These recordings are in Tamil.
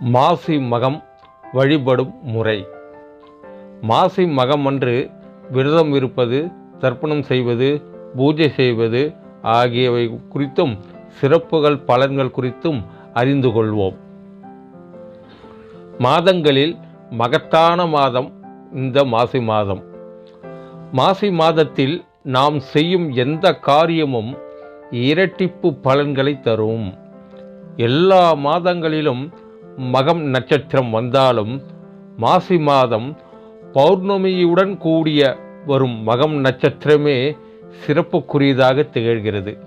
மாசி மகம் வழிபடும் முறை. மாசி மகம் அன்று விரதம் இருப்பது தர்ப்பணம் செய்வது பூஜை செய்வது ஆகியவை குறித்தும் சிறப்புகள் பலன்கள் குறித்தும் அறிந்து கொள்வோம். மாதங்களில் மகத்தான மாதம் இந்த மாசி மாதம். மாசி மாதத்தில் நாம் செய்யும் எந்த காரியமும் இரட்டிப்பு பலன்களை தரும். எல்லா மாதங்களிலும் மகம் நட்சத்திரம் வந்தாலும் மாசி மாதம் பௌர்ணமியுடன் கூடிய வரும் மகம் நட்சத்திரமே சிறப்புக்குரியதாக திகழ்கிறது.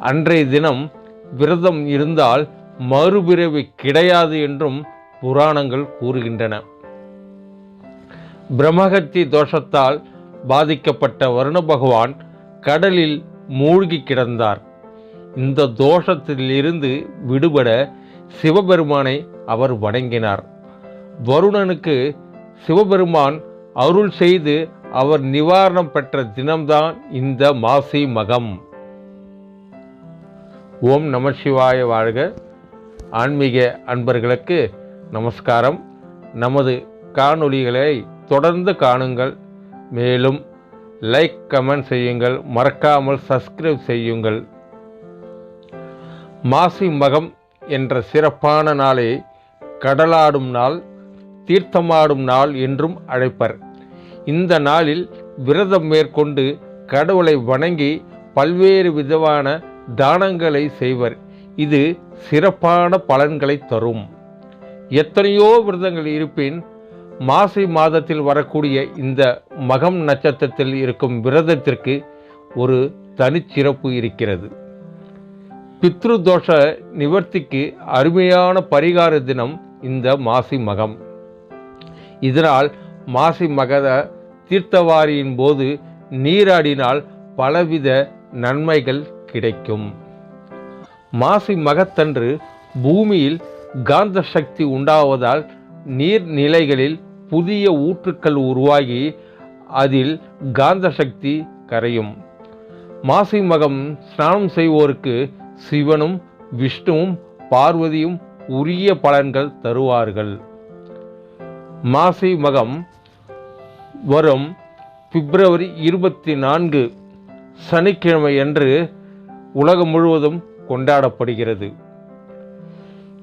அன்றைய தினம் விரதம் இருந்தால் மறுபிறவி கிடையாது என்றும் புராணங்கள் கூறுகின்றன. பிரம்மகத்தி தோஷத்தால் பாதிக்கப்பட்ட வருண பகவான் கடலில் மூழ்கி கிடந்தார். இந்த தோஷத்திலிருந்து விடுபட சிவபெருமானை அவர் வணங்கினார். வருணனுக்கு சிவபெருமான் அருள் செய்து அவர் நிவாரணம் பெற்ற தினம்தான் இந்த மாசி மகம். ஓம் நம சிவாய வாழ்க. ஆன்மீக அன்பர்களுக்கு நமஸ்காரம். நமது காணொளிகளை தொடர்ந்து காணுங்கள். மேலும் லைக் கமெண்ட் செய்யுங்கள். மறக்காமல் சப்ஸ்கிரைப் செய்யுங்கள். மாசி மகம் என்ற சிறப்பான நாளை கடலாடும் நாள் தீர்த்தமாடும் நாள் என்றும் அழைப்பர். இந்த நாளில் விரதம் மேற்கொண்டு கடவுளை வணங்கி பல்வேறு விதமான தானங்களை செய்வர். இது சிறப்பான பலன்களை தரும். எத்தனையோ விரதங்கள் இருப்பின் மாசி மாதத்தில் வரக்கூடிய இந்த மகம் நட்சத்திரத்தில் இருக்கும் விரதத்திற்கு ஒரு தனிச்சிறப்பு இருக்கிறது. பித்ரு தோஷ நிவர்த்திக்கு அருமையான பரிகார தினம் இந்த மாசி மகம். இதனால் மாசி மகத தீர்த்தவாரியின் போது நீராடினால் பலவித நன்மைகள் கிடைக்கும். மாசி மகத்தன்று பூமியில் காந்த சக்தி உண்டாவதால் நீர்நிலைகளில் புதிய ஊற்றுக்கள் உருவாகி அதில் காந்த சக்தி கரையும். மாசி மகம் ஸ்நானம் செய்வோருக்கு சிவனும் விஷ்ணுவும் பார்வதியும் உரிய பலன்கள் தருவார்கள். மாசி மகம் வரும் பிப்ரவரி இருபத்தி நான்கு சனிக்கிழமை அன்று உலகம் முழுவதும் கொண்டாடப்படுகிறது.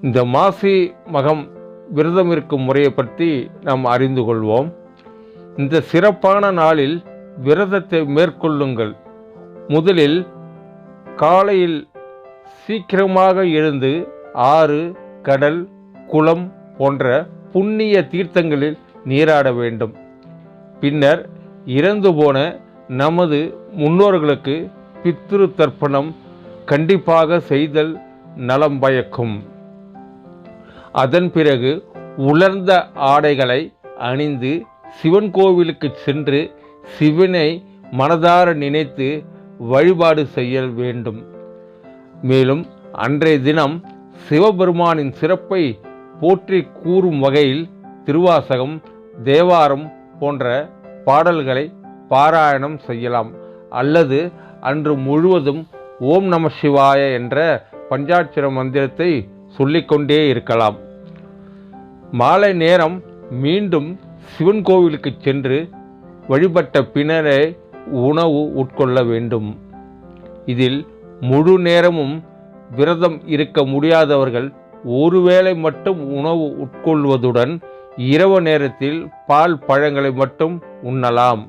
இந்த மாசி மகம் விரதம் இருக்கும் முறையை பற்றி நாம் அறிந்து கொள்வோம். இந்த சிறப்பான நாளில் விரதத்தை மேற்கொள்ளுங்கள். முதலில் காலையில் சீக்கிரமாக எழுந்து ஆறு கடல் குளம் போன்ற புண்ணிய தீர்த்தங்களில் நீராட வேண்டும். பின்னர் இறந்து போன நமது முன்னோர்களுக்கு பித்ரு தர்ப்பணம் கண்டிப்பாக செய்தல் நலம் பயக்கும். அதன் பிறகு உலர்ந்த ஆடைகளை அணிந்து சிவன் கோவிலுக்கு சென்று சிவனை மனதார நினைத்து வழிபாடு செய்ய வேண்டும். மேலும் அன்றைய தினம் சிவபெருமானின் சிறப்பை போற்றி கூறும் வகையில் திருவாசகம் தேவாரம் போன்ற பாடல்களை பாராயணம் செய்யலாம். அல்லது அன்று முழுவதும் ஓம் நம சிவாய என்ற பஞ்சாட்சர மந்திரத்தை சொல்லிக்கொண்டே இருக்கலாம். மாலை நேரம் மீண்டும் சிவன் கோவிலுக்கு சென்று வழிபட்ட பின்னரே உணவு உட்கொள்ள வேண்டும். இதில் முழு நேரமும் விரதம் இருக்க முடியாதவர்கள் ஒருவேளை மட்டும் உணவு உட்கொள்வதுடன் இரவு நேரத்தில் பால் பழங்களை மட்டும் உண்ணலாம்.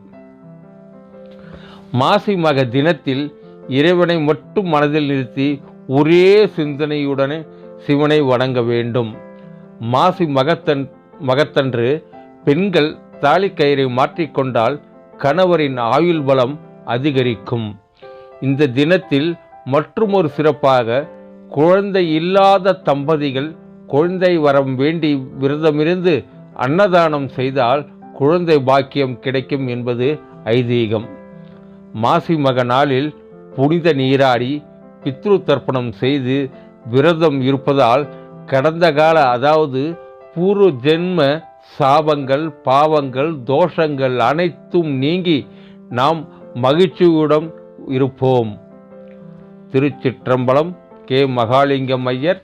மாசி மக தினத்தில் இறைவனை மட்டும் மனதில் நிறுத்தி ஒரே சிந்தனையுடனே சிவனை வணங்க வேண்டும். மாசி மகத்தன் மகத்தன்று பெண்கள் தாலிக்கயிறை மாற்றிக்கொண்டால் கணவரின் ஆயுள் பலம் அதிகரிக்கும். இந்த தினத்தில் மற்றுமொரு சிறப்பாக குழந்தை இல்லாத தம்பதிகள் குழந்தை வரம் வேண்டி விரதமிருந்து அன்னதானம் செய்தால் குழந்தை பாக்கியம் கிடைக்கும் என்பது ஐதீகம். மாசி மக நாளில் புனித நீராடி பித்ரு தர்ப்பணம் செய்து விரதம் இருப்பதால் கடந்த கால அதாவது பூர்வ ஜென்ம சாபங்கள் பாவங்கள் தோஷங்கள் அனைத்தும் நீங்கி நாம் மகிழ்ச்சியுடன் இருப்போம். திருச்சிற்றம்பலம் கே மகாலிங்கம் ஐயர்